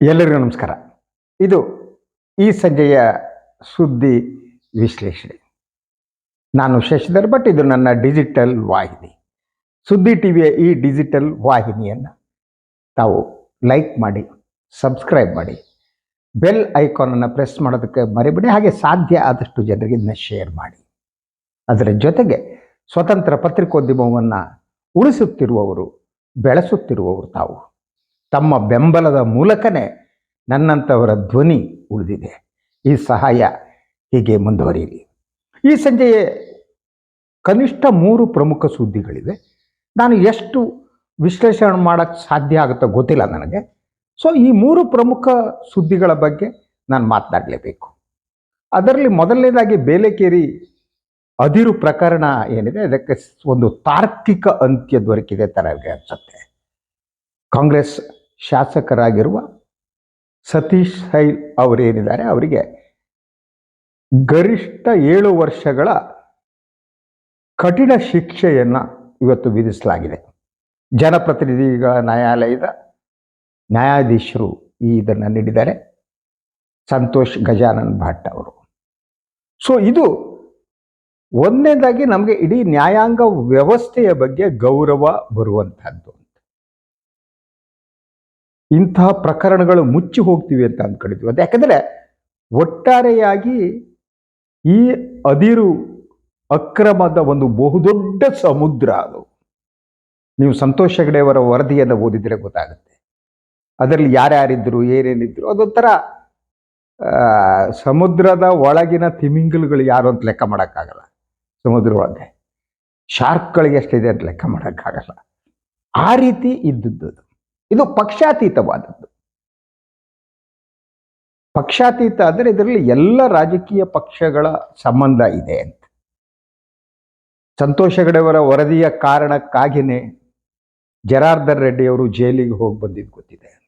ಎಲ್ಲರಿಗೂ ನಮಸ್ಕಾರ. ಇದು ಈ ಸಂಜೆಯ ಸುದ್ದಿ ವಿಶ್ಲೇಷಣೆ. ನಾನು ಶಶಿಧರ್ ಭಟ್, ಇದು ನನ್ನ ಡಿಜಿಟಲ್ ವಾಹಿನಿ. ಸುದ್ದಿ ಟಿವಿಯ ಈ ಡಿಜಿಟಲ್ ವಾಹಿನಿಯನ್ನು ತಾವು ಲೈಕ್ ಮಾಡಿ, ಸಬ್ಸ್ಕ್ರೈಬ್ ಮಾಡಿ, ಬೆಲ್ ಐಕಾನನ್ನು ಪ್ರೆಸ್ ಮಾಡೋದಕ್ಕೆ ಮರಿಬೇಡಿ, ಹಾಗೆ ಸಾಧ್ಯ ಆದಷ್ಟು ಜನರಿಗೆ ಇದನ್ನ ಶೇರ್ ಮಾಡಿ. ಅದರ ಜೊತೆಗೆ ಸ್ವತಂತ್ರ ಪತ್ರಿಕೋದ್ಯಮವನ್ನು ಉಳಿಸುತ್ತಿರುವವರು, ಬೆಳೆಸುತ್ತಿರುವವರು ತಾವು. ತಮ್ಮ ಬೆಂಬಲದ ಮೂಲಕನೇ ನನ್ನಂಥವರ ಧ್ವನಿ ಉಳಿದಿದೆ. ಈ ಸಹಾಯ ಹೀಗೆ ಮುಂದುವರಿಯಲಿ ಈ ಸಂಜೆಯೇ ಕನಿಷ್ಠ ಮೂರು ಪ್ರಮುಖ ಸುದ್ದಿಗಳಿವೆ. ನಾನು ಎಷ್ಟು ವಿಶ್ಲೇಷಣೆ ಮಾಡೋಕ್ಕೆ ಸಾಧ್ಯ ಆಗುತ್ತೋ ಗೊತ್ತಿಲ್ಲ ನನಗೆ. ಸೊ ಈ ಮೂರು ಪ್ರಮುಖ ಸುದ್ದಿಗಳ ಬಗ್ಗೆ ನಾನು ಮಾತನಾಡಲೇಬೇಕು. ಅದರಲ್ಲಿ ಮೊದಲನೇದಾಗಿ ಬೇಲೆಕೇರಿ ಅದಿರು ಪ್ರಕರಣ ಏನಿದೆ, ಅದಕ್ಕೆ ಒಂದು ತಾರ್ಕಿಕ ಅಂತ್ಯ ದೊರಕಿದೆ ಥರ ಅನಿಸುತ್ತೆ. ಕಾಂಗ್ರೆಸ್ ಶಾಸಕರಾಗಿರುವ ಸತೀಶ್ ಸೈಲ್ ಅವರೇನಿದ್ದಾರೆ? ಅವರಿಗೆ ಗರಿಷ್ಠ ಏಳು ವರ್ಷಗಳ ಕಠಿಣ ಶಿಕ್ಷೆಯನ್ನು ಇವತ್ತು ವಿಧಿಸಲಾಗಿದೆ. ಜನಪ್ರತಿನಿಧಿಗಳ ನ್ಯಾಯಾಲಯದ ನ್ಯಾಯಾಧೀಶರು ಈ ಇದನ್ನು ನೀಡಿದ್ದಾರೆ. ಸಂತೋಷ್ ಗಜಾನನ್ ಭಟ್ ಅವರು. ಸೊ ಇದು ಒಂದನೇದಾಗಿ ನಮಗೆ ಇಡೀ ನ್ಯಾಯಾಂಗ ವ್ಯವಸ್ಥೆಯ ಬಗ್ಗೆ ಗೌರವ ಬರುವಂತಹದ್ದು. ಇಂತಹ ಪ್ರಕರಣಗಳು ಮುಚ್ಚಿ ಹೋಗ್ತೀವಿ ಅಂತ ಅಂದ್ಕೊಂಡಿದ್ವಿ ಅದು ಯಾಕಂದರೆ ಒಟ್ಟಾರೆಯಾಗಿ ಈ ಅದಿರು ಅಕ್ರಮದ ಒಂದು ಬಹುದೊಡ್ಡ ಸಮುದ್ರ ಅದು. ನೀವು ಸಂತೋಷ್ ಹೆಗಡೆಯವರ ವರದಿಯನ್ನು ಓದಿದರೆ ಗೊತ್ತಾಗುತ್ತೆ. ಅದರಲ್ಲಿ ಯಾರ್ಯಾರಿದ್ರು, ಏನೇನಿದ್ರು, ಅದೊಂಥರ ಸಮುದ್ರದ ಒಳಗಿನ ತಿಮಿಂಗಲಗಳು ಯಾರು ಅಂತ ಲೆಕ್ಕ ಮಾಡೋಕ್ಕಾಗಲ್ಲ. ಸಮುದ್ರ ಒಳಗೆ. ಶಾರ್ಕ್ಗಳಿಗೆ ಎಷ್ಟಿದೆ ಅಂತ ಲೆಕ್ಕ ಮಾಡೋಕ್ಕಾಗಲ್ಲ. ಆ ರೀತಿ ಇದ್ದದ್ದು. ಇದು ಪಕ್ಷಾತೀತವಾದದ್ದು. ಪಕ್ಷಾತೀತ ಅಂದರೆ ಇದರಲ್ಲಿ ಎಲ್ಲ ರಾಜಕೀಯ ಪಕ್ಷಗಳ ಸಂಬಂಧ ಇದೆ ಅಂತ. ಸಂತೋಷ ಹೆಗಡೆಯವರ ವರದಿಯ ಕಾರಣಕ್ಕಾಗಿನೇ ಜರಾರ್ದರ್ ರೆಡ್ಡಿ ಅವರು ಜೈಲಿಗೆ ಹೋಗಿ ಬಂದಿದ್ದು ಗೊತ್ತಿದೆ.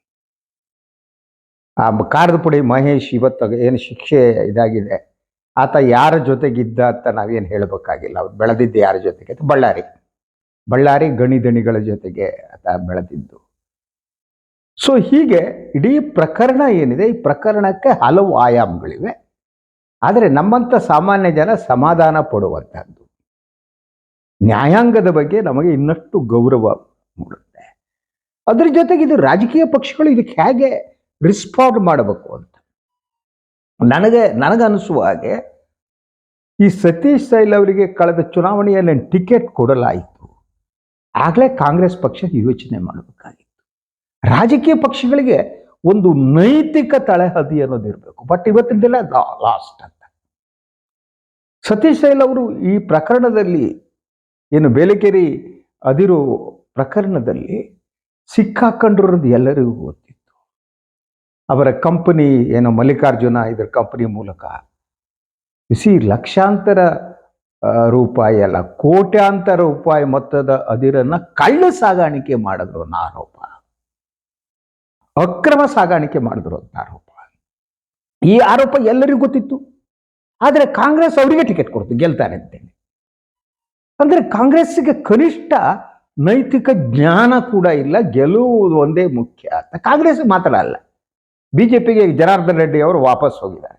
ಆ ಕಾರದ ಪುಡಿ ಮಹೇಶ್ ಇವತ್ತು ಏನು ಶಿಕ್ಷೆ ಇದಾಗಿದೆ. ಆತ ಯಾರ ಜೊತೆಗಿದ್ದ ಅಂತ ನಾವೇನು ಹೇಳಬೇಕಾಗಿಲ್ಲ. ಅವ್ರು ಬೆಳೆದಿದ್ದು ಯಾರ ಜೊತೆಗೆ? ಬಳ್ಳಾರಿ. ಬಳ್ಳಾರಿ ಗಣಿ ದಣಿಗಳ ಜೊತೆಗೆ ಆತ ಬೆಳೆದಿದ್ದು. ಸೊ ಹೀಗೆ ಇಡೀ ಪ್ರಕರಣ ಏನಿದೆ? ಈ ಪ್ರಕರಣಕ್ಕೆ ಹಲವು ಆಯಾಮಗಳಿವೆ. ಆದರೆ ನಮ್ಮಂಥ ಸಾಮಾನ್ಯ ಜನ ಸಮಾಧಾನ ಪಡುವಂತಹದ್ದು. ನ್ಯಾಯಾಂಗದ ಬಗ್ಗೆ ನಮಗೆ ಇನ್ನಷ್ಟು ಗೌರವ ಮೂಡುತ್ತೆ. ಅದ್ರ ಜೊತೆಗೆ ಇದು ರಾಜಕೀಯ ಪಕ್ಷಗಳು ಇದಕ್ಕೆ ಹೇಗೆ ರಿಸ್ಪಾಂಡ್ ಮಾಡಬೇಕು ಅಂತ. ನನಗೆ ನನಗನ್ನಿಸುವ ಹಾಗೆ, ಈ ಸತೀಶ್ ಸೈಲ್ ಅವರಿಗೆ ಕಳೆದ ಚುನಾವಣೆಯಲ್ಲಿ ಟಿಕೆಟ್ ಕೊಡಲಾಯಿತು. ಆಗಲೇ ಕಾಂಗ್ರೆಸ್ ಪಕ್ಷ ಯೋಚನೆ ಮಾಡಬೇಕಾಗಿತ್ತು. ರಾಜಕೀಯ ಪಕ್ಷಗಳಿಗೆ ಒಂದು ನೈತಿಕ ತಳಹದಿ ಅನ್ನೋದು ಇರಬೇಕು. ಬಟ್ ಇವತ್ತಿನ ಲಾಸ್ಟ್ ಅಂತ. ಸತೀಶ್ ಸೈಲ್ ಅವರು ಈ ಪ್ರಕರಣದಲ್ಲಿ ಏನು ಬೇಲೆಕೇರಿ ಅದಿರು ಪ್ರಕರಣದಲ್ಲಿ ಸಿಕ್ಕಾಕೊಂಡಿರೋದು ಎಲ್ಲರಿಗೂ ಗೊತ್ತಿತ್ತು. ಅವರ ಕಂಪನಿ ಏನು ಮಲ್ಲಿಕಾರ್ಜುನ ಇದರ ಕಂಪನಿ ಮೂಲಕ. ಬಿಸಿ ಲಕ್ಷಾಂತರ ರೂಪಾಯಿ ಅಲ್ಲ, ಕೋಟ್ಯಾಂತರ ರೂಪಾಯಿ ಮೊತ್ತದ ಅದಿರನ್ನ ಕಳ್ಳ ಸಾಗಾಣಿಕೆ ಮಾಡಿದ್ರು ಆರೋಪ ಅಕ್ರಮ ಸಾಗಾಣಿಕೆ ಮಾಡಿದ್ರು ಅಂತ ಆರೋಪ. ಈ ಆರೋಪ ಎಲ್ಲರಿಗೂ ಗೊತ್ತಿತ್ತು. ಆದರೆ ಕಾಂಗ್ರೆಸ್ ಅವರಿಗೆ ಟಿಕೆಟ್ ಕೊಡ್ತು, ಗೆಲ್ತಾರೆ ಅಂತೇಳಿ. ಅಂದ್ರೆ ಕಾಂಗ್ರೆಸ್ಸಿಗೆ ಕನಿಷ್ಠ ನೈತಿಕ ಜ್ಞಾನ ಕೂಡ ಇಲ್ಲ ಗೆಲ್ಲುವುದು ಒಂದೇ ಮುಖ್ಯ ಅಂತ ಕಾಂಗ್ರೆಸ್ ಮಾತಾಡಲ್ಲ ಬಿ ಜೆ ಪಿಗೆ ಜನಾರ್ದನ್ ರೆಡ್ಡಿ ಅವರು ವಾಪಸ್ ಹೋಗಿದ್ದಾರೆ.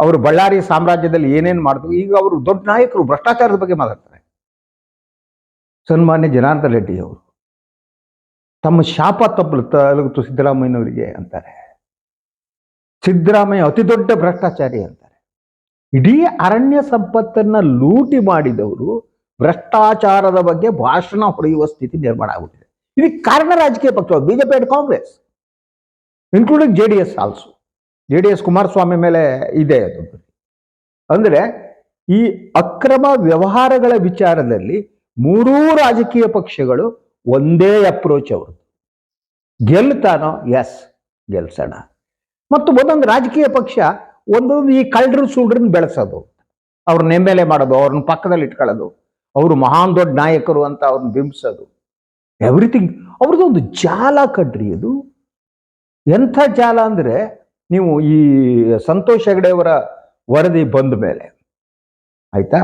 ಅವರು ಬಳ್ಳಾರಿ ಸಾಮ್ರಾಜ್ಯದಲ್ಲಿ ಏನೇನು ಮಾಡಿದ್ರು, ಈಗ ಅವರು ದೊಡ್ಡ ನಾಯಕರು, ಭ್ರಷ್ಟಾಚಾರದ ಬಗ್ಗೆ ಮಾತಾಡ್ತಾರೆ. ಸನ್ಮಾನ್ಯ ಜನಾರ್ದನ್ ರೆಡ್ಡಿ ಅವರು. ತಮ್ಮ ಶಾಪ ತಪ್ಪಲು ತಲುಗಿತು ಸಿದ್ದರಾಮಯ್ಯನವರಿಗೆ ಅಂತಾರೆ. ಸಿದ್ದರಾಮಯ್ಯ ಅತಿ ದೊಡ್ಡ ಭ್ರಷ್ಟಾಚಾರಿ ಅಂತಾರೆ. ಇಡೀ ಅರಣ್ಯ ಸಂಪತ್ತನ್ನ ಲೂಟಿ ಮಾಡಿದವರು ಭ್ರಷ್ಟಾಚಾರದ ಬಗ್ಗೆ ಭಾಷಣ ಹೊಡೆಯುವ ಸ್ಥಿತಿ ನಿರ್ಮಾಣ ಆಗುತ್ತಿದೆ ಇದಕ್ಕೆ ಕಾರಣ ರಾಜಕೀಯ ಪಕ್ಷ, BJP and Congress including J D S also J D S Kumaraswamy ಮೇಲೆ ಇದೆ ಅದು. ಅಂದ್ರೆ ಈ ಅಕ್ರಮ ವ್ಯವಹಾರಗಳ ವಿಚಾರದಲ್ಲಿ ಮೂರೂ ರಾಜಕೀಯ ಪಕ್ಷಗಳು ಒಂದೇ ಅಪ್ರೋಚ್ ಅವರು ಗೆಲ್ತಾನೋ? ಎಸ್ ಗೆಲ್ಸೋಣ. ಮತ್ತು ಒಂದೊಂದು ರಾಜಕೀಯ ಪಕ್ಷ ಒಂದೊಂದು ಈ ಕಳ್ಳರು ಸುಳ್ರನ್ನ ಬೆಳೆಸೋದು. ಅವ್ರನ್ನ ಎಂ ಎಲ್ ಎ ಮಾಡೋದು, ಅವ್ರನ್ನ ಪಕ್ಕದಲ್ಲಿ ಇಟ್ಕೊಳ್ಳೋದು, ಅವರು ಮಹಾನ್ ದೊಡ್ಡ ನಾಯಕರು ಅಂತ ಅವ್ರನ್ನ ಬಿಂಬಿಸೋದು. ಎವ್ರಿಥಿಂಗ್ ಅವ್ರದ್ದು ಒಂದು ಜಾಲ ಕಡ್ರಿ ಅದು. ಎಂಥ ಜಾಲ ಅಂದರೆ ನೀವು ಈ ಸಂತೋಷ್ ಹೆಗಡೆಯವರ ವರದಿ ಬಂದ ಮೇಲೆ. ಆಯ್ತಾ?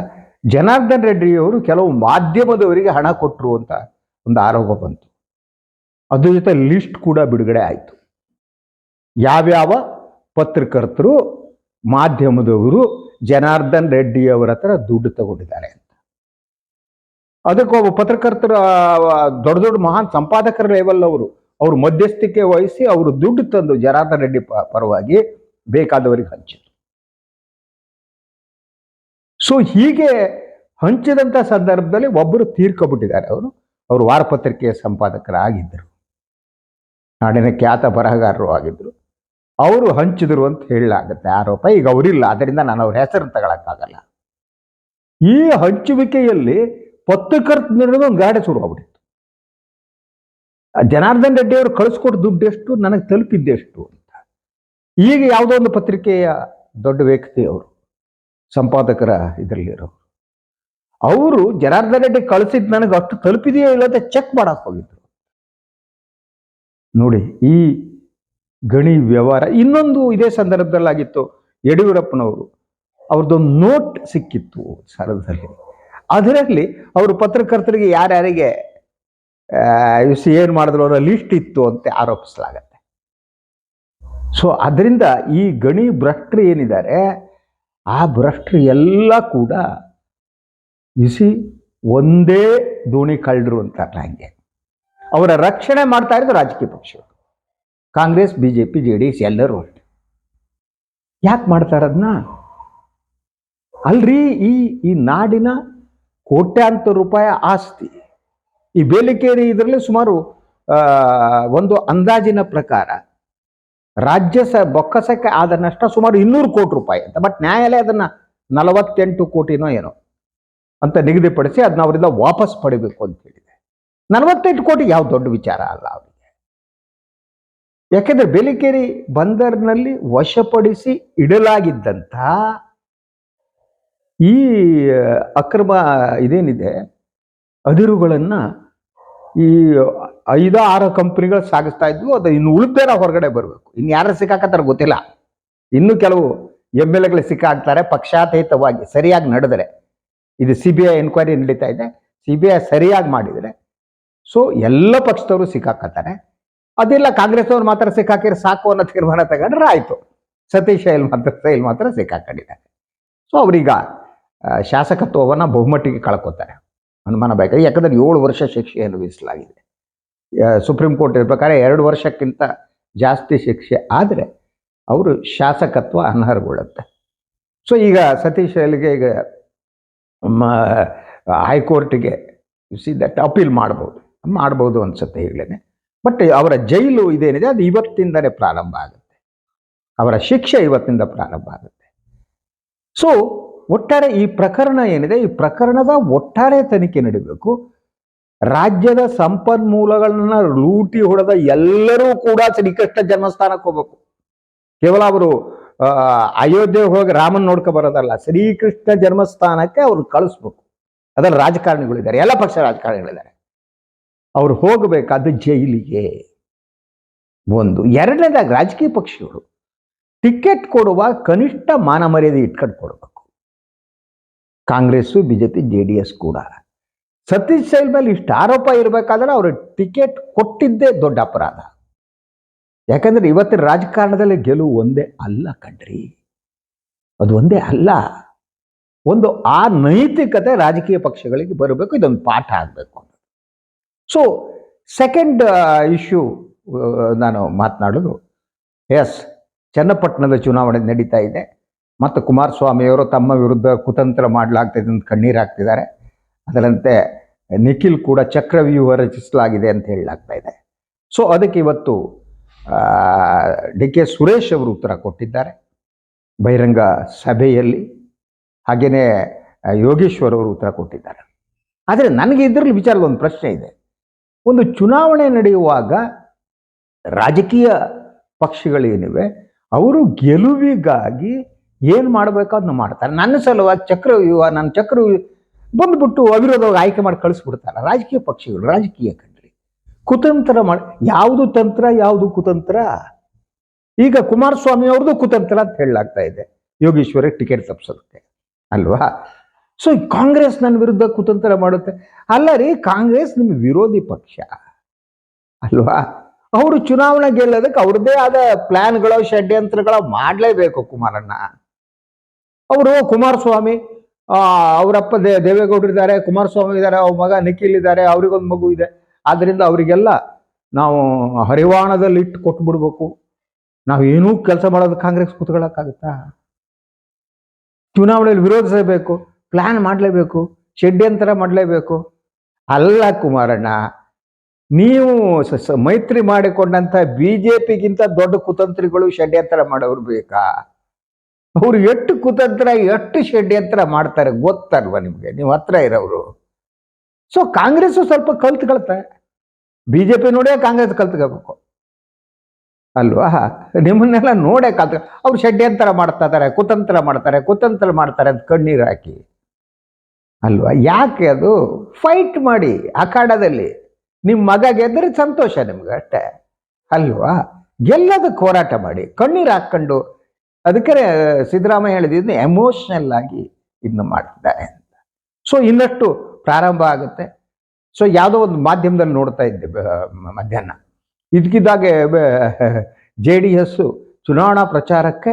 ಜನಾರ್ದನ್ ರೆಡ್ಡಿಯವರು ಕೆಲವು ಮಾಧ್ಯಮದವರಿಗೆ ಹಣ ಕೊಟ್ಟರು ಅಂತ. ಒಂದು ಆರೋಪ ಬಂತು. ಅದ್ರ ಜೊತೆ ಲಿಸ್ಟ್ ಕೂಡ ಬಿಡುಗಡೆ ಆಯಿತು. ಯಾವ್ಯಾವ ಪತ್ರಕರ್ತರು, ಮಾಧ್ಯಮದವರು ಜನಾರ್ದನ್ ರೆಡ್ಡಿ ಅವರ ಹತ್ರ ದುಡ್ಡು ತಗೊಂಡಿದ್ದಾರೆ ಅಂತ. ಅದಕ್ಕೆ ಒಬ್ಬ ಪತ್ರಕರ್ತರ, ದೊಡ್ಡ ದೊಡ್ಡ ಮಹಾನ್ ಸಂಪಾದಕರ ಲೆವೆಲ್ ಅವರು ಅವರು ಮಧ್ಯಸ್ಥಿಕೆ ವಹಿಸಿ ಅವರು ದುಡ್ಡು ತಂದು ಜನಾರ್ದನ್ ರೆಡ್ಡಿ ಪರವಾಗಿ ಬೇಕಾದವರಿಗೆ ಹಂಚಿತು ಸೊ ಹೀಗೆ ಹಂಚಿದಂಥ ಸಂದರ್ಭದಲ್ಲಿ ಒಬ್ಬರು ತೀರ್ಕೊಬಿಟ್ಟಿದ್ದಾರೆ ಅವರು. ಅವರು ವಾರಪತ್ರಿಕೆಯ ಸಂಪಾದಕರಾಗಿದ್ದರು. ನಾಡಿನ ಖ್ಯಾತ ಬರಹಗಾರರು ಆಗಿದ್ದರು. ಅವರು ಹಂಚಿದರು ಅಂತ ಹೇಳಲಾಗುತ್ತೆ. ಆರೋಪ, ಈಗ ಅವರಿಲ್ಲ. ಅದರಿಂದ ನಾನು ಅವ್ರ ಹೆಸರು ತಗೊಳಕ್ಕಾಗಲ್ಲ. ಈ ಹಂಚುವಿಕೆಯಲ್ಲಿ ಪತ್ರಕರ್ತನಿರೋದು ಒಂದು ಗಾಡಿ ಸುಡುವಾಗ್ಬಿಟ್ಟಿತ್ತು ಜನಾರ್ದನ್ ರೆಡ್ಡಿ ಅವರು ಕಳಿಸ್ಕೊಟ್ಟು ದುಡ್ಡು ಎಷ್ಟು? ನನಗೆ ತಲುಪಿದ್ದೆಷ್ಟು ಅಂತ. ಈಗ ಯಾವುದೋ ಒಂದು ಪತ್ರಿಕೆಯ ದೊಡ್ಡ ವ್ಯಕ್ತಿ ಅವರು ಸಂಪಾದಕರ ಇದರಲ್ಲಿರೋರು. ಅವರು ಜನಾರ್ದನ್ ರೆಡ್ಡಿ ಕಳಿಸಿದ್ ನನಗೆ ಅಷ್ಟು ತಲುಪಿದೆಯೋ ಇಲ್ಲ ಅಂತ ಚೆಕ್ ಮಾಡಕ್ ಹೋಗಿದ್ರು. ನೋಡಿ, ಈ ಗಣಿ ವ್ಯವಹಾರ ಇನ್ನೊಂದು ಇದೇ ಸಂದರ್ಭದಲ್ಲಾಗಿತ್ತು. ಯಡಿಯೂರಪ್ಪನವರು ಅವ್ರದ್ದೊಂದು ನೋಟ್ ಸಿಕ್ಕಿತ್ತು ಸರದಲ್ಲಿ ಅದರಲ್ಲಿ ಅವರು ಪತ್ರಕರ್ತರಿಗೆ ಯಾರ್ಯಾರಿಗೆ ಏನು ಮಾಡಿದ್ರು ಅವರ ಲಿಸ್ಟ್ ಇತ್ತು ಅಂತ ಆರೋಪಿಸಲಾಗತ್ತೆ. ಸೊ ಅದರಿಂದ ಈ ಗಣಿ ಭ್ರಷ್ಟರು ಏನಿದ್ದಾರೆ, ಆ ಭ್ರಷ್ಟ್ರ ಎಲ್ಲ ಕೂಡ ಇಸಿ ಒಂದೇ ದೋಣಿ ಕಳ್ಳರು ಅಂತಾರಲ್ಲ ಹಂಗೆ. ಅವರ ರಕ್ಷಣೆ ಮಾಡ್ತಾ ಇರೋದು ರಾಜಕೀಯ ಪಕ್ಷಗಳು. Congress B J P J D S ಎಲ್ಲರೂ ಅಷ್ಟೆ. ಯಾಕೆ ಮಾಡ್ತಾರೆ ಅದನ್ನ ಅಲ್ರಿ ಈ ಈ ನಾಡಿನ ಕೋಟ್ಯಾಂತರ ರೂಪಾಯಿ ಆಸ್ತಿ. ಈ ಬೇಲಿಕೇರಿ ಇದರಲ್ಲಿ ಸುಮಾರು ಒಂದು ಅಂದಾಜಿನ ಪ್ರಕಾರ ರಾಜ್ಯ ಸ, ಬೊಕ್ಕಸಕ್ಕೆ ಆದ ನಷ್ಟ ಸುಮಾರು ಇನ್ನೂರು ಕೋಟಿ ರೂಪಾಯಿ ಅಂತ. ಬಟ್ ನ್ಯಾಯಾಲಯ ಅದನ್ನ ನಲವತ್ತೆಂಟು ಕೋಟಿನೋ ಏನೋ. ಅಂತ ನಿಗದಿಪಡಿಸಿ ಅದನ್ನ ಅವರಿಂದ ವಾಪಸ್ ಪಡಿಬೇಕು ಅಂತ ಹೇಳಿದೆ. ನಲವತ್ತೆಂಟು ಕೋಟಿ ಯಾವ ದೊಡ್ಡ ವಿಚಾರ ಅಲ್ಲ ಅವರಿಗೆ. ಯಾಕೆಂದ್ರೆ ಬೇಲಿಕೇರಿ ಬಂದರ್ನಲ್ಲಿ ವಶಪಡಿಸಿ ಇಡಲಾಗಿದ್ದಂಥ ಈ ಅಕ್ರಮ ಇದೇನಿದೆ, ಅದಿರುಗಳನ್ನ ಈ ಐದು ಆರು ಕಂಪನಿಗಳು ಸಾಗಿಸ್ತಾ ಇದ್ವು, ಅದು ಇನ್ನು ಉಳಿದೇನ ಹೊರಗಡೆ ಬರಬೇಕು. ಇನ್ನು ಯಾರು ಸಿಕ್ಕಾಕತ್ತಾರ ಗೊತ್ತಿಲ್ಲ. ಇನ್ನು ಕೆಲವು ಎಂ ಎಲ್ ಎಗಳು ಸಿಕ್ಕಾಕ್ತಾರೆ, ಪಕ್ಷಾತೀತವಾಗಿ, ಸರಿಯಾಗಿ ನಡೆದರೆ. ಇದು ಸಿ ಬಿ ಐ ಎನ್ಕ್ವೈರಿ ನಡೀತಾ ಇದೆ. ಸಿ ಬಿ ಐ ಸರಿಯಾಗಿ ಮಾಡಿದರೆ ಸೊ ಎಲ್ಲ ಪಕ್ಷದವರು ಸಿಕ್ಕಾಕತ್ತಾರೆ. ಅದಿಲ್ಲ ಕಾಂಗ್ರೆಸ್ ಅವ್ರು ಮಾತ್ರ ಸಿಕ್ಕಾಕಿದ್ರೆ ಸಾಕು ಅನ್ನೋ ತೀರ್ಮಾನ ತಗೊಂಡ್ರೆ ಆಯಿತು. ಸತೀಶ್ ಐಲ್ ಮಾತ್ರ ಸೈಲ್ ಮಾತ್ರ ಸಿಕ್ಕಾಕೊಂಡಿದ್ದಾರೆ. ಸೊ ಅವರೀಗ ಶಾಸಕತ್ವವನ್ನು ಬಹುಮಟ್ಟಿಗೆ ಕಳ್ಕೊತಾರೆ. ಅನುಮಾನ ಬೇಕಾದ್ರೆ ಯಾಕಂದರೆ ಏಳು ವರ್ಷ ಶಿಕ್ಷೆ ಅನುಭವಿಸಲಾಗಿದೆ ಸುಪ್ರೀಂ ಕೋರ್ಟ್ ಪ್ರಕಾರ ಎರಡು ವರ್ಷಕ್ಕಿಂತ ಜಾಸ್ತಿ ಶಿಕ್ಷೆ ಆದರೆ ಅವರು ಶಾಸಕತ್ವ ಅನರ್ಹಗೊಳ್ಳುತ್ತೆ. ಸೊ ಈಗ ಸತೀಶ್ ಐಲ್ಗೆ ಈಗ ಹೈಕೋರ್ಟ್ಗೆ ಸಿ ದಟ್ ಅಪೀಲ್ ಮಾಡ್ಬೋದು. ಮಾಡ್ಬೋದು ಅನ್ಸುತ್ತೆ ಈಗಲೇ. ಬಟ್ ಅವರ ಜೈಲು ಇದೇನಿದೆ, ಅದು ಇವತ್ತಿಂದಲೇ ಪ್ರಾರಂಭ ಆಗುತ್ತೆ. ಅವರ ಶಿಕ್ಷೆ ಇವತ್ತಿಂದ ಪ್ರಾರಂಭ ಆಗುತ್ತೆ. ಸೊ ಒಟ್ಟಾರೆ ಈ ಪ್ರಕರಣ ಏನಿದೆ, ಈ ಪ್ರಕರಣದ ಒಟ್ಟಾರೆ ತನಿಖೆ ನಡೀಬೇಕು. ರಾಜ್ಯದ ಸಂಪನ್ಮೂಲಗಳನ್ನ ಲೂಟಿ ಹೊಡೆದ ಎಲ್ಲರೂ ಕೂಡ ಶ್ರೀಕೃಷ್ಣ ಜನ್ಮಸ್ಥಾನಕ್ಕೆ ಹೋಗ್ಬೇಕು. ಕೇವಲ ಅವರು ಆ, ಅಯೋಧ್ಯೆ ಹೋಗಿ ರಾಮನ್ ನೋಡ್ಕೊ ಬರೋದಲ್ಲ ಶ್ರೀಕೃಷ್ಣ ಜನ್ಮಸ್ಥಾನಕ್ಕೆ ಅವ್ರು ಕಳಿಸ್ಬೇಕು. ಅದರ ರಾಜಕಾರಣಿಗಳಿದ್ದಾರೆ ಎಲ್ಲ ಪಕ್ಷ ರಾಜಕಾರಣಿಗಳಿದ್ದಾರೆ. ಅವ್ರು ಅದು ಜೈಲಿಗೆ. ಒಂದು. ಎರಡನೇದಾಗಿ ರಾಜಕೀಯ ಪಕ್ಷಗಳು. ಟಿಕೆಟ್ ಕೊಡುವ ಕನಿಷ್ಠ ಮಾನ ಮರ್ಯಾದೆ ಇಟ್ಕೊಂಡು ಕೊಡಬೇಕು. Congress BJP J D S ಕೂಡ. ಸತೀಶ್ ಶೈಲ್ ಮೇಲೆ ಇಷ್ಟು ಆರೋಪ ಇರಬೇಕಾದ್ರೆ ಅವರು ಟಿಕೆಟ್ ಕೊಟ್ಟಿದ್ದೇ ದೊಡ್ಡ ಅಪರಾಧ. ಯಾಕಂದ್ರೆ ಇವತ್ತಿನ ರಾಜಕಾರಣದಲ್ಲಿ ಗೆಲುವು ಒಂದೇ ಅಲ್ಲ ಕಣ್ರಿ. ಅದು ಒಂದೇ ಅಲ್ಲ. ಒಂದು ಆ ನೈತಿಕತೆ ರಾಜಕೀಯ ಪಕ್ಷಗಳಿಗೆ ಬರಬೇಕು, ಇದೊಂದು ಪಾಠ ಆಗಬೇಕು ಸೊ ಸೆಕೆಂಡ್ ಇಶ್ಯೂ ನಾನು ಮಾತನಾಡೋದು. ಎಸ್ ಚನ್ನಪಟ್ಟಣದ ಚುನಾವಣೆ ನಡೀತಾ ಇದೆ. ಮತ್ತು ಕುಮಾರಸ್ವಾಮಿಯವರು ತಮ್ಮ ವಿರುದ್ಧ ಕುತಂತ್ರ ಮಾಡಲಾಗ್ತಿದೆ ಅಂತ ಕಣ್ಣೀರು ಹಾಕ್ತಿದ್ದಾರೆ. ಅದರಂತೆ ನಿಖಿಲ್ ಕೂಡ ಚಕ್ರವ್ಯೂಹ ರಚಿಸಲಾಗಿದೆ ಅಂತ ಹೇಳಲಾಗ್ತಾ ಇದೆ. ಸೊ ಅದಕ್ಕೆ ಇವತ್ತು ಡಿ ಕೆ ಸುರೇಶ್ ಅವರು ಉತ್ತರ ಕೊಟ್ಟಿದ್ದಾರೆ. ಬಹಿರಂಗ ಸಭೆಯಲ್ಲಿ ಹಾಗೆಯೇ ಯೋಗೇಶ್ವರ್ ಅವರು ಉತ್ತರ ಕೊಟ್ಟಿದ್ದಾರೆ. ಆದರೆ ನನಗೆ ಇದರಲ್ಲಿ ವಿಚಾರದ ಒಂದು ಪ್ರಶ್ನೆ ಇದೆ. ಒಂದು ಚುನಾವಣೆ ನಡೆಯುವಾಗ ರಾಜಕೀಯ ಪಕ್ಷಗಳೇನಿವೆ, ಅವರು ಗೆಲುವಿಗಾಗಿ ಏನು ಮಾಡಬೇಕೋ ಅದನ್ನ ಮಾಡ್ತಾರೆ. ನನ್ನ ಸಲುವಾಗಿ ಚಕ್ರವ್ಯೂಹ ನನ್ನ ಚಕ್ರ ಬಂದ್ಬಿಟ್ಟು ಅವಿರೋಧವಾಗಿ ಆಯ್ಕೆ ಮಾಡಿ ಕಳಿಸ್ಬಿಡ್ತಾರೆ. ರಾಜಕೀಯ ಪಕ್ಷಗಳು, ರಾಜಕೀಯ ಕಣ್ರಿ ಕುತಂತ್ರ ಮಾಡಿ, ಯಾವುದು ತಂತ್ರ, ಯಾವುದು ಕುತಂತ್ರ? ಈಗ ಕುಮಾರಸ್ವಾಮಿ ಅವ್ರದ್ದು ಕುತಂತ್ರ ಅಂತ ಹೇಳಲಾಗ್ತಾ ಇದೆ. ಯೋಗೇಶ್ವರಿಗೆ ಟಿಕೆಟ್ ತಪ್ಪಿಸೋದಕ್ಕೆ ಅಲ್ವಾ? ಸೊ ಕಾಂಗ್ರೆಸ್ ನನ್ನ ವಿರುದ್ಧ ಕುತಂತ್ರ ಮಾಡುತ್ತೆ. ಅಲ್ಲ ರೀ, ಕಾಂಗ್ರೆಸ್ ನಿಮ್ಮ ವಿರೋಧಿ ಪಕ್ಷ, ಅಲ್ವಾ? ಅವರು ಚುನಾವಣೆ ಗೆಲ್ಲೋದಕ್ಕೆ ಅವ್ರದ್ದೇ ಆದ ಪ್ಲಾನ್ಗಳು, ಷಡ್ಯಂತ್ರಗಳು ಮಾಡಲೇಬೇಕು ಕುಮಾರಣ್ಣ. ಅವರು ಕುಮಾರಸ್ವಾಮಿ ಅವರಪ್ಪ ದೇ, ದೇವೇಗೌಡರಿದ್ದಾರೆ, ಕುಮಾರಸ್ವಾಮಿ ಇದ್ದಾರೆ, ಅವ್ರ ಮಗ ನಿಖಿಲ್ ಇದ್ದಾರೆ, ಅವ್ರಿಗೊಂದು ಮಗು ಇದೆ. ಆದ್ರಿಂದ ಅವರಿಗೆಲ್ಲ ನಾವು ಹರಿವಾಣದಲ್ಲಿ ಇಟ್ಟು ಕೊಟ್ಬಿಡ್ಬೇಕು ನಾವು ಏನೂ ಕೆಲಸ ಮಾಡೋದು ಕಾಂಗ್ರೆಸ್ ಕೂತ್ಕೊಳ್ಳೋಕ್ಕಾಗುತ್ತಾ ಚುನಾವಣೆಯಲ್ಲಿ ವಿರೋಧಿಸಬೇಕು ಪ್ಲ್ಯಾನ್ ಮಾಡಲೇಬೇಕು, ಷಡ್ಯಂತರ ಮಾಡಲೇಬೇಕು. ಅಲ್ಲ ಕುಮಾರಣ್ಣ, ನೀವು ಮೈತ್ರಿ ಮಾಡಿಕೊಂಡಂಥ ಬಿ ಜೆ ಪಿಗಿಂತ ದೊಡ್ಡ ಕುತಂತ್ರಿಗಳು ಷಡ್ಯಂತರ ಮಾಡೋರು ಬೇಕಾ? ಅವ್ರು ಎಷ್ಟು ಕುತಂತ್ರ, ಎಷ್ಟು ಷಡ್ಯಂತ್ರ ಮಾಡ್ತಾರೆ ಗೊತ್ತಲ್ವ ನಿಮಗೆ? ನೀವು ಹತ್ರ ಇರೋರು ಸೊ ಕಾಂಗ್ರೆಸ್ ಸ್ವಲ್ಪ ಕಲ್ತ್ಕೊಳ್ತೆ ಬಿ ಜೆ ಪಿ ನೋಡೇ ಕಾಂಗ್ರೆಸ್ ಕಲ್ತ್ಕೋಬೇಕು ಅಲ್ವಾ? ನಿಮ್ಮನ್ನೆಲ್ಲ ನೋಡೇ ಕಲ್ತ್ ಅವ್ರು ಷಡ್ಯಂತರ ಮಾಡ್ತಾ ಇದಾರೆ, ಕುತಂತ್ರ ಮಾಡ್ತಾರೆ ಕುತಂತ್ರ ಮಾಡ್ತಾರೆ ಅಂತ ಕಣ್ಣೀರು ಹಾಕಿ. ಅಲ್ವಾ? ಯಾಕೆ ಅದು? ಫೈಟ್ ಮಾಡಿ ಅಖಾಡದಲ್ಲಿ. ನಿಮ್ಮ ಮಗ ಗೆದ್ದರೆ ಸಂತೋಷ ನಿಮ್ಗೆ ಅಷ್ಟೇ. ಅಲ್ವಾ? ಗೆಲ್ಲದಕ್ಕೆ ಹೋರಾಟ ಮಾಡಿ. ಕಣ್ಣೀರು ಹಾಕ್ಕೊಂಡು ಅದಕ್ಕೆ ಸಿದ್ದರಾಮಯ್ಯ ಹೇಳಿದ್ರೆ ಎಮೋಷನಲ್ ಆಗಿ ಇದನ್ನ ಮಾಡ್ತಿದ್ದಾರೆ ಅಂತ. ಸೊ ಇನ್ನಷ್ಟು ಪ್ರಾರಂಭ ಆಗುತ್ತೆ. ಸೊ ಯಾವುದೋ ಒಂದು ಮಾಧ್ಯಮದಲ್ಲಿ ನೋಡ್ತಾ ಇದ್ದೆ ಮಧ್ಯಾಹ್ನ. ಇದಕ್ಕಿದ್ದಾಗೆ ಜೆ ಡಿ ಎಸ್ಸು ಚುನಾವಣಾ ಪ್ರಚಾರಕ್ಕೆ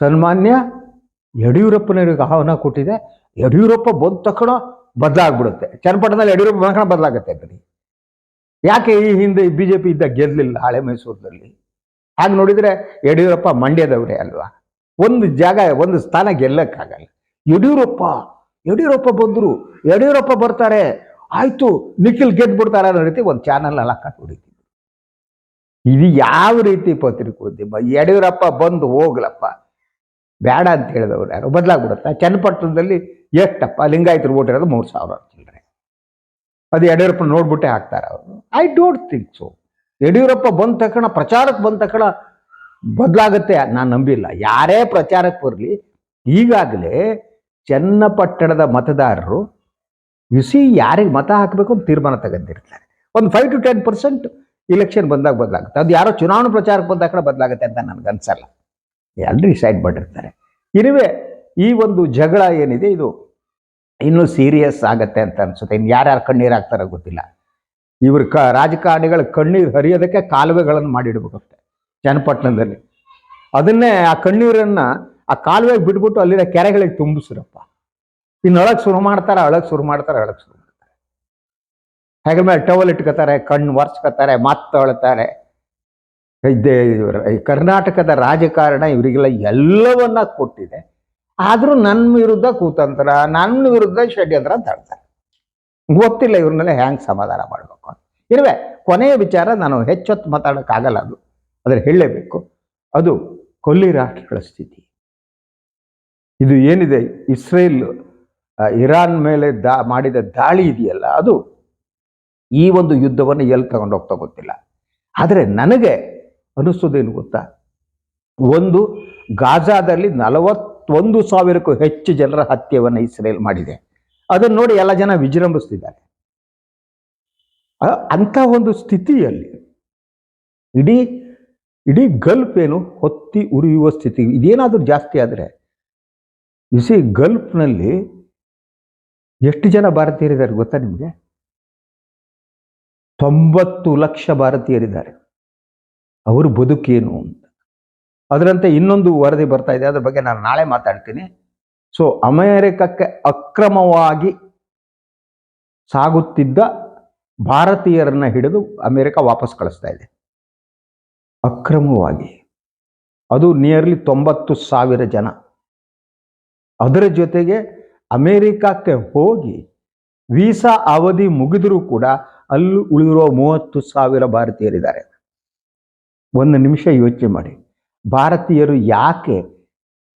ಸನ್ಮಾನ್ಯ ಯಡಿಯೂರಪ್ಪನವರಿಗೆ ಆಹ್ವಾನ ಕೊಟ್ಟಿದೆ. ಯಡಿಯೂರಪ್ಪ ಬಂದ ತಕ್ಷಣ ಬದಲಾಗ್ಬಿಡುತ್ತೆ. ಚನ್ನಪಟ್ಟಣದಲ್ಲಿ ಯಡಿಯೂರಪ್ಪ ಬಂದ ಬದಲಾಗುತ್ತೆ ಬರೀ ಯಾಕೆ ಈ ಹಿಂದೆ ಬಿ ಜೆ ಪಿ ಇದ್ದ ಗೆದ್ಲಿಲ್ಲ ಹಳೆ ಮೈಸೂರಿನಲ್ಲಿ? ಹಾಗೆ ನೋಡಿದರೆ ಯಡಿಯೂರಪ್ಪ ಮಂಡ್ಯದವರೇ ಅಲ್ವಾ? ಒಂದು ಜಾಗ, ಒಂದು ಸ್ಥಾನ ಗೆಲ್ಲಕ್ಕಾಗಲ್ಲ. ಯಡಿಯೂರಪ್ಪ ಯಡಿಯೂರಪ್ಪ ಬಂದರು, ಯಡಿಯೂರಪ್ಪ ಬರ್ತಾರೆ, ಆಯಿತು, ನಿಖಿಲ್ ಗೆದ್ದು ಬಿಡ್ತಾರೆ ಅನ್ನೋ ರೀತಿ ಒಂದು ಚಾನಲ್ ಹಾಕೊಂಡು ಹೊಡಿತೀವಿ ಇದು ಯಾವ ರೀತಿ ಪತ್ರಿಕೋದ್ಯಮ? ಯಡಿಯೂರಪ್ಪ ಬಂದು ಹೋಗ್ಲಪ್ಪ. ಬೇಡ ಅಂತ ಹೇಳಿದವ್ರು ಯಾರು? ಬದಲಾಗ್ಬಿಡುತ್ತಾ? ಚನ್ನಪಟ್ಟಣದಲ್ಲಿ ಎಷ್ಟಪ್ಪ ಲಿಂಗಾಯತರು ಓಟ್ ಇರೋದು ಮೂರು ಸಾವಿರ ಚಿಲ್ಲರೆ ಅದು ಯಡಿಯೂರಪ್ಪ ನೋಡ್ಬಿಟ್ಟೆ ಹಾಕ್ತಾರೆ ಅವರು. I don't think so Yediyurappa ಬಂದ ತಕ್ಷಣ, ಪ್ರಚಾರಕ್ಕೆ ಬಂದ ತಕ್ಷಣ ಬದಲಾಗುತ್ತೆ, ನಾನು ನಂಬಿಲ್ಲ. ಯಾರೇ ಪ್ರಚಾರಕ್ಕೆ ಬರಲಿ, ಈಗಾಗಲೇ ಚನ್ನಪಟ್ಟಣದ ಮತದಾರರು ಸಿ ಯಾರಿಗೆ ಮತ ಹಾಕಬೇಕು ಅಂತ ತೀರ್ಮಾನ ತಗೊಂಡಿರ್ತಾರೆ. ಒಂದು five to ten percent election ಬಂದಾಗ ಬದಲಾಗುತ್ತೆ. ಅದು ಯಾರೋ ಚುನಾವಣಾ ಪ್ರಚಾರಕ್ಕೆ ಬಂದಾಗ ಕಡೆ ಬದಲಾಗುತ್ತೆ ಅಂತ ನನಗೆ ಅನ್ಸಲ್ಲ. ಎಲ್ಲರೂ ಡಿಸೈಡ್ ಮಾಡಿರ್ತಾರೆ. ಇರುವೆ ಈ ಒಂದು ಜಗಳ ಏನಿದೆ, ಇದು ಇನ್ನೂ ಸೀರಿಯಸ್ ಆಗತ್ತೆ ಅಂತ ಅನ್ಸುತ್ತೆ. ಇನ್ನು ಯಾರ್ಯಾರು ಕಣ್ಣೀರು ಹಾಕ್ತಾರೋ ಗೊತ್ತಿಲ್ಲ. ಇವ್ರ ಕ ರಾಜಕಾರಣಿಗಳ ಕಣ್ಣೀರು ಹರಿಯೋದಕ್ಕೆ ಕಾಲುವೆಗಳನ್ನು ಮಾಡಿಡ್ಬೇಕಷ್ಟೆ. ಚನ್ನಪಟ್ಟಣದಲ್ಲಿ. ಅದನ್ನೇ ಆ ಕಣ್ಣೀರನ್ನ ಆ ಕಾಲುವೆಗೆ ಬಿಟ್ಬಿಟ್ಟು ಅಲ್ಲಿರೋ ಕೆರೆಗಳಿಗೆ ತುಂಬಿಸ್ರಪ್ಪ. ಇನ್ನು ಅಳಕ್ ಶುರು ಮಾಡ್ತಾರೆ, ಅಳಕ್ ಶುರು ಮಾಡ್ತಾರೆ, ಅಳಕ್ ಶುರು ಮಾಡ್ತಾರೆ. ಹೆಗಲ ಮೇಲೆ ಟವಲ್ ಇಟ್ಕೋತಾರೆ, ಕಣ್ಣು ಒರ್ಸ್ಕೋತಾರೆ, ಮತ್ತೆ ಅಳ್ತಾರೆ. ಕರ್ನಾಟಕದ ರಾಜಕಾರಣ ಇವರಿಗೆಲ್ಲ ಎಲ್ಲವನ್ನ ಕೊಟ್ಟಿದೆ. ಆದರೂ ನನ್ನ ವಿರುದ್ಧ ಕೂತಂತ್ರ ನನ್ನ ವಿರುದ್ಧ ಷಡ್ಯಂತ್ರ ಅಂತ ಹೇಳ್ತಾರೆ. ಗೊತ್ತಿಲ್ಲ ಇವ್ರನ್ನೆಲ್ಲ ಹ್ಯಾಂಗೆ ಸಮಾಧಾನ ಮಾಡಬೇಕು ಇರುವೆ, ಕೊನೆಯ ವಿಚಾರ ನಾನು ಹೆಚ್ಚೊತ್ತು ಮಾತಾಡೋಕ್ಕಾಗಲ್ಲ ಅದು. ಅದ್ರ ಹೇಳಲೇಬೇಕು ಅದು ಕೊಲ್ಲಿ ರಾಷ್ಟ್ರಗಳ ಸ್ಥಿತಿ. ಇದು ಏನಿದೆ? ಇಸ್ರೇಲ್ ಇರಾನ್ ಮೇಲೆ ದಾ, ಮಾಡಿದ ದಾಳಿ ಇದೆಯಲ್ಲ, ಅದು ಈ ಒಂದು ಯುದ್ಧವನ್ನು ಎಲ್ಲಿ ತಗೊಂಡೋಗ್ತಾ ಗೊತ್ತಿಲ್ಲ. ಆದರೆ ನನಗೆ ಅನಿಸೋದೇನು ಗೊತ್ತಾ? ಒಂದು, ಗಾಜಾದಲ್ಲಿ ನಲವತ್ತೊಂದು ಸಾವಿರಕ್ಕೂ ಹೆಚ್ಚು ಜನರ ಹತ್ಯೆಯನ್ನು ಇಸ್ರೇಲ್ ಮಾಡಿದೆ. ಅದನ್ನು ನೋಡಿ ಎಲ್ಲ ಜನ ವಿಜೃಂಭಿಸ್ತಿದ್ದಾರೆ. ಅಂಥ ಒಂದು ಸ್ಥಿತಿಯಲ್ಲಿ ಇಡೀ ಇಡೀ ಗಲ್ಫ್ ಏನು, ಹೊತ್ತಿ ಉರಿಯುವ ಸ್ಥಿತಿ, ಇದೇನಾದರೂ ಜಾಸ್ತಿ ಆದರೆ ಇಸಿ ಗಲ್ಫ್ನಲ್ಲಿ ಎಷ್ಟು ಜನ ಭಾರತೀಯರಿದ್ದಾರೆ ಗೊತ್ತಾ ನಿಮಗೆ? ತೊಂಬತ್ತು ಲಕ್ಷ ಭಾರತೀಯರಿದ್ದಾರೆ. ಅವರು ಬದುಕೇನು ಅಂತ. ಅದರಂತೆ ಇನ್ನೊಂದು ವರದಿ ಬರ್ತಾ ಇದೆ, ಅದ್ರ ಬಗ್ಗೆ ನಾನು ನಾಳೆ ಮಾತಾಡ್ತೀನಿ. ಸೊ ಅಮೆರಿಕಕ್ಕೆ ಅಕ್ರಮವಾಗಿ ಸಾಗುತ್ತಿದ್ದ ಭಾರತೀಯರನ್ನ ಹಿಡಿದು ಅಮೆರಿಕ ವಾಪಸ್ ಕಳಿಸ್ತಾ ಇದೆ. ಅಕ್ರಮವಾಗಿ. ಅದು ನಿಯರ್ಲಿ ತೊಂಬತ್ತು ಸಾವಿರ ಜನ. ಅದರ ಜೊತೆಗೆ ಅಮೇರಿಕಕ್ಕೆ ಹೋಗಿ ವೀಸಾ ಅವಧಿ ಮುಗಿದರೂ ಕೂಡ ಅಲ್ಲಿ ಉಳಿದಿರುವ ಮೂವತ್ತು ಸಾವಿರ ಭಾರತೀಯರಿದ್ದಾರೆ. ಒಂದು ನಿಮಿಷ ಯೋಚನೆ ಮಾಡಿ. ಭಾರತೀಯರು ಯಾಕೆ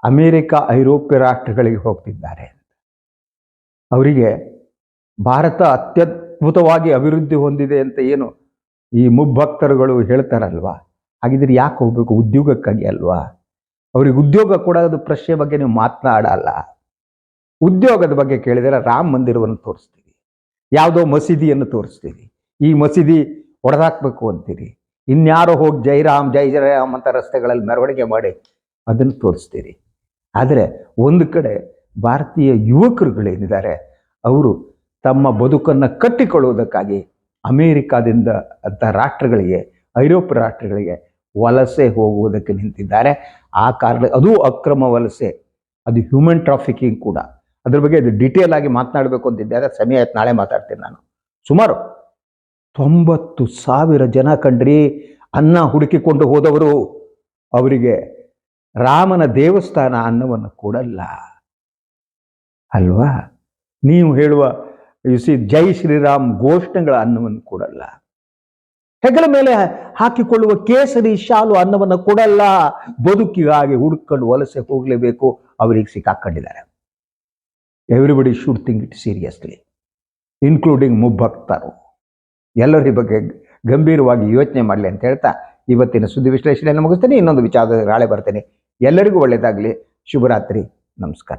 ಅಮೇರಿಕ, ಐರೋಪ್ಯ ರಾಷ್ಟ್ರಗಳಿಗೆ ಹೋಗ್ತಿದ್ದಾರೆ ಅವರಿಗೆ ಭಾರತ ಅತ್ಯದ್ಭುತವಾಗಿ ಅಭಿವೃದ್ಧಿ ಹೊಂದಿದೆ ಅಂತ ಏನು ಈ ಮುಬ್ಬಕ್ತರುಗಳು ಹೇಳ್ತಾರಲ್ವಾ? ಹಾಗಿದ್ರೆ ಯಾಕೆ ಹೋಗ್ಬೇಕು? ಉದ್ಯೋಗಕ್ಕಾಗಿ ಅಲ್ವಾ? ಅವ್ರಿಗೆ ಉದ್ಯೋಗ ಕೊಡೋದು ಪ್ರಶ್ನೆ ಬಗ್ಗೆ ನೀವು ಮಾತನಾಡಲ್ಲ. ಉದ್ಯೋಗದ ಬಗ್ಗೆ ಕೇಳಿದರೆ ರಾಮ ಮಂದಿರವನ್ನು ತೋರಿಸ್ತೀವಿ. ಯಾವುದೋ ಮಸೀದಿಯನ್ನು ತೋರಿಸ್ತೀವಿ. ಈ ಮಸೀದಿ ಹೊಡೆದಾಕ್ಬೇಕು ಅಂತೀರಿ. ಇನ್ಯಾರೋ ಹೋಗಿ ಜೈರಾಮ್ ಜೈ ಜಯರಾಮ್ ಅಂತ ರಸ್ತೆಗಳಲ್ಲಿ ಮೆರವಣಿಗೆ ಮಾಡಿ ಅದನ್ನು ತೋರಿಸ್ತೀರಿ. ಆದರೆ ಒಂದು ಕಡೆ ಭಾರತೀಯ ಯುವಕರುಗಳೇನಿದ್ದಾರೆ, ಅವರು ತಮ್ಮ ಬದುಕನ್ನು ಕಟ್ಟಿಕೊಳ್ಳುವುದಕ್ಕಾಗಿ ಅಮೇರಿಕಾದಿಂದ ಅಂತ ರಾಷ್ಟ್ರಗಳಿಗೆ, ಐರೋಪ್ಯ ರಾಷ್ಟ್ರಗಳಿಗೆ ವಲಸೆ ಹೋಗುವುದಕ್ಕೆ ನಿಂತಿದ್ದಾರೆ. ಆ ಕಾರಣ ಅದು ಅಕ್ರಮ ವಲಸೆ, ಅದು ಹ್ಯೂಮನ್ ಟ್ರಾಫಿಕಿಂಗ್ ಕೂಡ. ಅದ್ರ ಬಗ್ಗೆ ಅದು ಡಿಟೇಲ್ ಆಗಿ ಮಾತನಾಡಬೇಕು ಅಂತಿದ್ದೆ ಸಮಯ ಆಯ್ತು ನಾಳೆ ಮಾತಾಡ್ತೀನಿ ನಾನು. ಸುಮಾರು ತೊಂಬತ್ತು ಸಾವಿರ ಜನ ಕಂಡ್ರಿ ಅನ್ನ ಹುಡುಕಿಕೊಂಡು ಹೋದವರು ಅವರಿಗೆ ರಾಮನ ದೇವಸ್ಥಾನ ಅನ್ನವನ್ನು ಕೊಡಲ್ಲ. ಅಲ್ವಾ? ನೀವು ಹೇಳುವ ಯು ಸಿ ಜೈ ಶ್ರೀರಾಮ್ ಘೋಷಣೆಗಳ ಅನ್ನವನ್ನು ಕೊಡಲ್ಲ. ಹೆಗಲ ಮೇಲೆ ಹಾಕಿಕೊಳ್ಳುವ ಕೇಸರಿ ಶಾಲು ಅನ್ನವನ್ನು ಕೊಡಲ್ಲ. ಬದುಕಿಗಾಗಿ ಹುಡುಕೊಂಡು ವಲಸೆ ಹೋಗಲೇಬೇಕು. ಅವರಿಗೆ ಸಿಕ್ಕಾಕೊಂಡಿದ್ದಾರೆ. Everybody should think it seriously including ಮುಬ್ಬಕ್ತರು ಎಲ್ಲರ ಬಗ್ಗೆ ಗಂಭೀರವಾಗಿ ಯೋಚನೆ ಮಾಡಲಿ ಅಂತ ಹೇಳ್ತಾ ಇವತ್ತಿನ ಸುದ್ದಿ ವಿಶ್ಲೇಷಣೆಯನ್ನು ಮುಗಿಸ್ತೇನೆ. ಇನ್ನೊಂದು ವಿಚಾರದ ನಾಳೆ ಬರ್ತೇನೆ. ಎಲ್ಲರಿಗೂ ಒಳ್ಳೆಯದಾಗಲಿ. ಶುಭರಾತ್ರಿ. ನಮಸ್ಕಾರ.